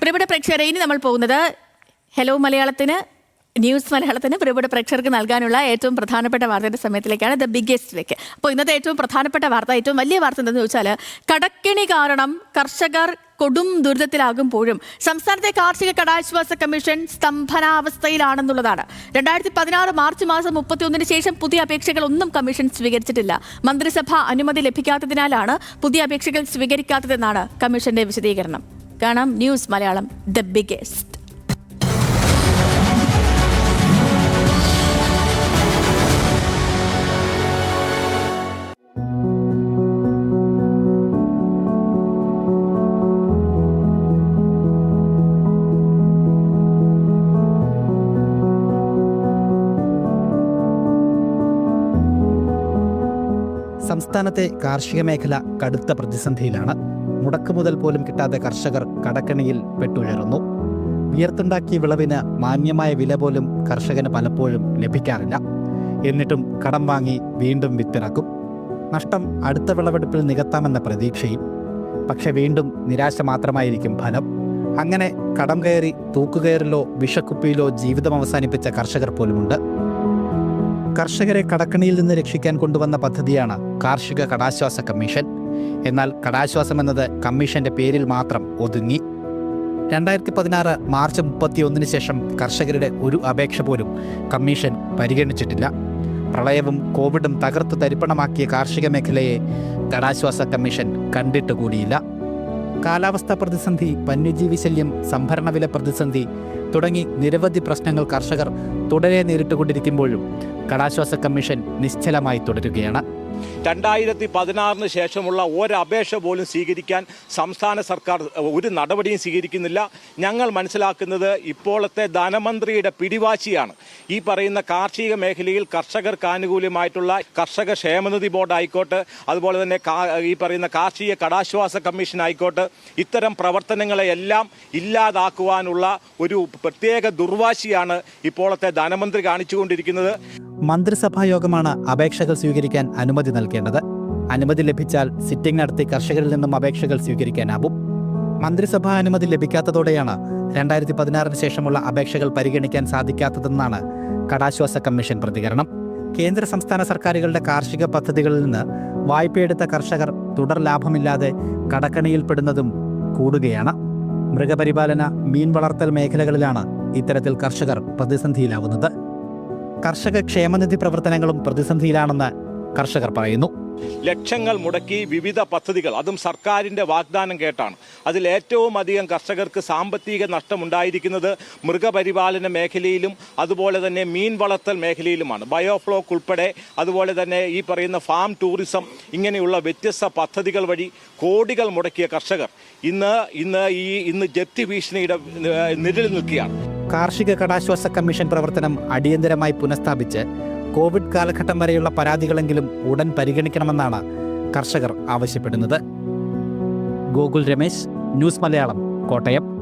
പ്രിയപ്പെട്ട പ്രേക്ഷകരെ ഇനി നമ്മൾ പോകുന്നത് ഹലോ മലയാളത്തിന് ന്യൂസ് മലയാളത്തിന് പ്രിയപ്പെട്ട പ്രേക്ഷകർക്ക് നൽകാനുള്ള ഏറ്റവും പ്രധാനപ്പെട്ട വാർത്തയുടെ സമയത്തിലേക്കാണ് ദ ബിഗ്ഗസ്റ്റിലേക്ക് അപ്പോൾ ഇന്നത്തെ ഏറ്റവും പ്രധാനപ്പെട്ട വാർത്ത ഏറ്റവും വലിയ വാർത്ത എന്തെന്ന് ചോദിച്ചാൽ കടക്കിണി കാരണം കർഷകർ കൊടും ദുരിതത്തിലാകുമ്പോഴും സംസ്ഥാനത്തെ കാർഷിക കടാശ്വാസ കമ്മീഷൻ സ്തംഭനാവസ്ഥയിലാണെന്നുള്ളതാണ്. രണ്ടായിരത്തി പതിനാറ് മാർച്ച് മാസം മുപ്പത്തിയൊന്നിന് ശേഷം പുതിയ അപേക്ഷകൾ ഒന്നും കമ്മീഷൻ സ്വീകരിച്ചിട്ടില്ല. മന്ത്രിസഭ അനുമതി ലഭിക്കാത്തതിനാലാണ് പുതിയ അപേക്ഷകൾ സ്വീകരിക്കാത്തതെന്നാണ് കമ്മീഷന്റെ വിശദീകരണം. കാണാം. ന്യൂസ് മലയാളം ദ ബിഗസ്റ്റ് സംസ്ഥാനത്തെ കാർഷിക മേഖല കടുത്ത പ്രതിസന്ധിയിലാണ്. മുടക്കുമുതൽ പോലും കിട്ടാതെ കർഷകർ കടക്കണിയിൽ പെട്ടുയരുന്നു. വിയർത്തുണ്ടാക്കിയ വിളവിന് മാന്യമായ വില പോലും കർഷകന് പലപ്പോഴും ലഭിക്കാറില്ല. എന്നിട്ടും കടം വാങ്ങി വീണ്ടും വിത്തിറക്കും. നഷ്ടം അടുത്ത വിളവെടുപ്പിൽ നികത്താമെന്ന പ്രതീക്ഷയും പക്ഷെ വീണ്ടും നിരാശ മാത്രമായിരിക്കും ഫലം. അങ്ങനെ കടം കയറി തൂക്കുകയറിലോ വിഷക്കുപ്പിയിലോ ജീവിതം അവസാനിപ്പിച്ച കർഷകർ പോലുമുണ്ട്. കർഷകരെ കടക്കണിയിൽ നിന്ന് രക്ഷിക്കാൻ കൊണ്ടുവന്ന പദ്ധതിയാണ് കാർഷിക കടാശ്വാസ കമ്മീഷൻ. എന്നാൽ കടാശ്വാസം എന്നത് കമ്മീഷന്റെ പേരിൽ മാത്രം ഒതുങ്ങി. രണ്ടായിരത്തി പതിനാറ് മാർച്ച് മുപ്പത്തിയൊന്നിന് ശേഷം കർഷകരുടെ ഒരു അപേക്ഷ പോലും കമ്മീഷൻ പരിഗണിച്ചിട്ടില്ല. പ്രളയവും കോവിഡും തകർത്ത് തരിപ്പണമാക്കിയ കാർഷിക മേഖലയെ കടാശ്വാസ കമ്മീഷൻ കണ്ടിട്ട് കൂടിയില്ല. കാലാവസ്ഥാ പ്രതിസന്ധി വന്യജീവി ശല്യം സംഭരണവില പ്രതിസന്ധി തുടങ്ങി നിരവധി പ്രശ്നങ്ങൾ കർഷകർ തുടരെ നേരിട്ടുകൊണ്ടിരിക്കുമ്പോഴും കടാശ്വാസ കമ്മീഷൻ നിശ്ചലമായി തുടരുകയാണ്. രണ്ടായിരത്തി പതിനാറിന് ശേഷമുള്ള ഒരപേക്ഷ പോലും സ്വീകരിക്കാൻ സംസ്ഥാന സർക്കാർ ഒരു നടപടിയും സ്വീകരിക്കുന്നില്ല. ഞങ്ങൾ മനസ്സിലാക്കുന്നത് ഇപ്പോഴത്തെ ധനമന്ത്രിയുടെ പിടിവാശിയാണ്. ഈ പറയുന്ന കാർഷിക മേഖലയിൽ കർഷകർക്ക് ആനുകൂല്യമായിട്ടുള്ള കർഷക ക്ഷേമനിധി ബോർഡ് ആയിക്കോട്ടെ അതുപോലെ തന്നെ ഈ പറയുന്ന കാർഷിക കടാശ്വാസ കമ്മീഷൻ ആയിക്കോട്ടെ ഇത്തരം പ്രവർത്തനങ്ങളെയെല്ലാം ഇല്ലാതാക്കുവാനുള്ള ഒരു പ്രത്യേക ദുർവാശിയാണ് ഇപ്പോഴത്തെ ധനമന്ത്രി കാണിച്ചുകൊണ്ടിരിക്കുന്നത്. മന്ത്രിസഭാ യോഗമാണ് അപേക്ഷകൾ സ്വീകരിക്കാൻ അനുമതി നൽകേണ്ടത്. അനുമതി ലഭിച്ചാൽ സിറ്റിംഗ് നടത്തി കർഷകരിൽ നിന്നും അപേക്ഷകൾ സ്വീകരിക്കാനാവും. മന്ത്രിസഭാ അനുമതി ലഭിക്കാത്തതോടെയാണ് രണ്ടായിരത്തി പതിനാറിന് ശേഷമുള്ള അപേക്ഷകൾ പരിഗണിക്കാൻ സാധിക്കാത്തതെന്നാണ് കടാശ്വാസ കമ്മീഷൻ പ്രതികരണം. കേന്ദ്ര സംസ്ഥാന സർക്കാരുകളുടെ കാർഷിക പദ്ധതികളിൽ നിന്ന് വായ്പയെടുത്ത കർഷകർ തുടർ ലാഭമില്ലാതെ കടക്കണിയിൽപ്പെടുന്നതും കൂടുകയാണ്. മൃഗപരിപാലന മീൻ വളർത്തൽ മേഖലകളിലാണ് ഇത്തരത്തിൽ കർഷകർ പ്രതിസന്ധിയിലാവുന്നത്. കർഷക ക്ഷേമനിധി പ്രവർത്തനങ്ങളും പ്രതിസന്ധിയിലാണെന്ന് കർഷകർ പറയുന്നു. ലക്ഷങ്ങൾ മുടക്കി വിവിധ പദ്ധതികൾ അതും സർക്കാരിന്റെ വാഗ്ദാനം കേട്ടാണ്. അതിൽ ഏറ്റവും അധികം കർഷകർക്ക് സാമ്പത്തിക നഷ്ടമുണ്ടായിരിക്കുന്നത് മൃഗപരിപാലന മേഖലയിലും അതുപോലെ തന്നെ മീൻ വളർത്തൽ മേഖലയിലുമാണ്. ബയോഫ്ലോക്ക് ഉൾപ്പെടെ അതുപോലെ തന്നെ ഈ പറയുന്ന ഫാം ടൂറിസം ഇങ്ങനെയുള്ള വ്യത്യസ്ത പദ്ധതികൾ വഴി കോടികൾ മുടക്കിയ കർഷകർ ഇന്ന് ഇന്ന് ഈ ഇന്ന് ജപ്തി ഭീഷണിയുടെ നിഴലിൽ നിൽക്കുകയാണ്. കാർഷിക കടാശ്വാസ കമ്മീഷൻ പ്രവർത്തനം അടിയന്തരമായി പുനഃസ്ഥാപിച്ച് കോവിഡ് കാലഘട്ടം വരെയുള്ള പരാതികളെങ്കിലും ഉടൻ പരിഗണിക്കണമെന്നാണ് കർഷകർ ആവശ്യപ്പെടുന്നത്. ഗോകുൽ രമേശ് ന്യൂസ് മലയാളം കോട്ടയം.